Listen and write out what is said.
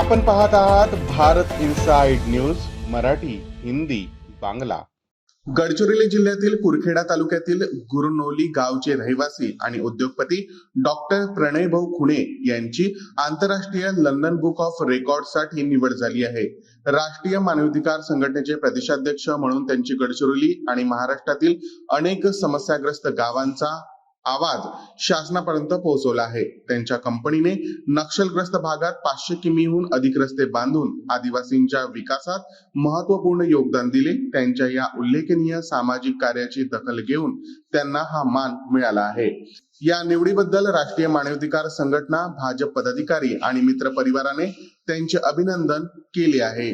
आपण पाहत आहात भारत इन्साइड न्यूज मराठी हिंदी बांगला. गडचिरोली जिल्ह्यातील कुरखेडा तालुक्यातील गुरुनोली गावचे रहिवासी आणि उद्योगपती डॉक्टर प्रणय भाऊ खुणे यांची आंतरराष्ट्रीय लंडन बुक ऑफ रेकॉर्डसाठी निवड झाली आहे. राष्ट्रीय मानवाधिकार संघटनेचे प्रदेशाध्यक्ष म्हणून त्यांची गडचिरोली आणि महाराष्ट्रातील अनेक समस्याग्रस्त गावांचा आवाज शासनापर्यंत पोहोचवला आहे. त्यांच्या कंपनीने नक्षलग्रस्त भागात पाचशे किमीहून अधिक रस्ते बांधून आदिवासींच्या विकासात महत्त्वपूर्ण योगदान दिले. त्यांच्या या उल्लेखनीय सामाजिक कार्याची दखल घेऊन त्यांना हा मान मिळाला आहे. या निवडीबद्दल राष्ट्रीय मानवाधिकार संघटना भाजप पदाधिकारी आणि मित्र परिवाराने त्यांचे अभिनंदन केले आहे.